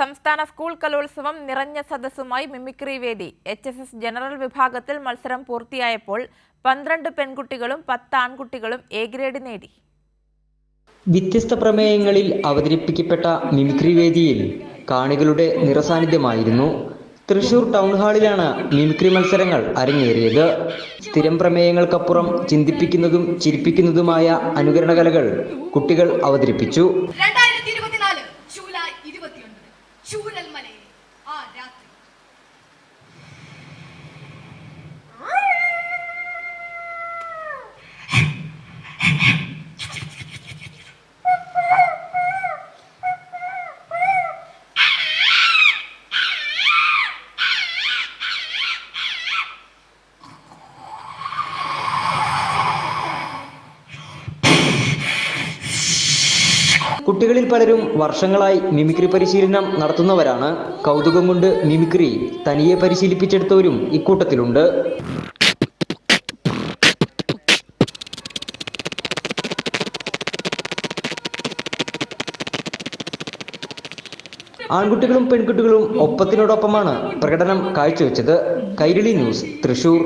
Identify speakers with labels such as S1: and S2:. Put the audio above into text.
S1: സംസ്ഥാന സ്കൂൾ കലോത്സവം നിറഞ്ഞ സദസ്സുമായി മിമിക്രി വേദി. എച്ച് എസ് എസ് ജനറൽ വിഭാഗത്തിൽ മത്സരം പൂർത്തിയായപ്പോൾ പന്ത്രണ്ട് പെൺകുട്ടികളും പത്ത് ആൺകുട്ടികളും എ ഗ്രേഡ് നേടി.
S2: വ്യത്യസ്ത പ്രമേയങ്ങളിൽ അവതരിപ്പിക്കപ്പെട്ട മിമിക്രി വേദിയിൽ കാണികളുടെ നിറസാന്നിധ്യമായിരുന്നു. തൃശൂർ ടൗൺ ഹാളിലാണ് മിമിക്രി മത്സരങ്ങൾ അരങ്ങേറിയത്. സ്ഥിരം പ്രമേയങ്ങൾക്കപ്പുറം ചിന്തിപ്പിക്കുന്നതും ചിരിപ്പിക്കുന്നതുമായ അനുകരണ കലകൾ കുട്ടികൾ അവതരിപ്പിച്ചു.
S3: ಚೂರಲ್ಲಿ ಮನೆ ಆ ರಾತ್ರಿ.
S2: കുട്ടികളിൽ പലരും വർഷങ്ങളായി മിമിക്രി പരിശീലനം നടത്തുന്നവരാണ്. കൗതുകം കൊണ്ട് മിമിക്രി തനിയെ പരിശീലിപ്പിച്ചെടുത്തവരും ഇക്കൂട്ടത്തിലുണ്ട്. ആൺകുട്ടികളും പെൺകുട്ടികളും ഒപ്പത്തിനോടൊപ്പമാണ് പ്രകടനം കാഴ്ചവെച്ചത്. കൈരളി ന്യൂസ് തൃശൂർ.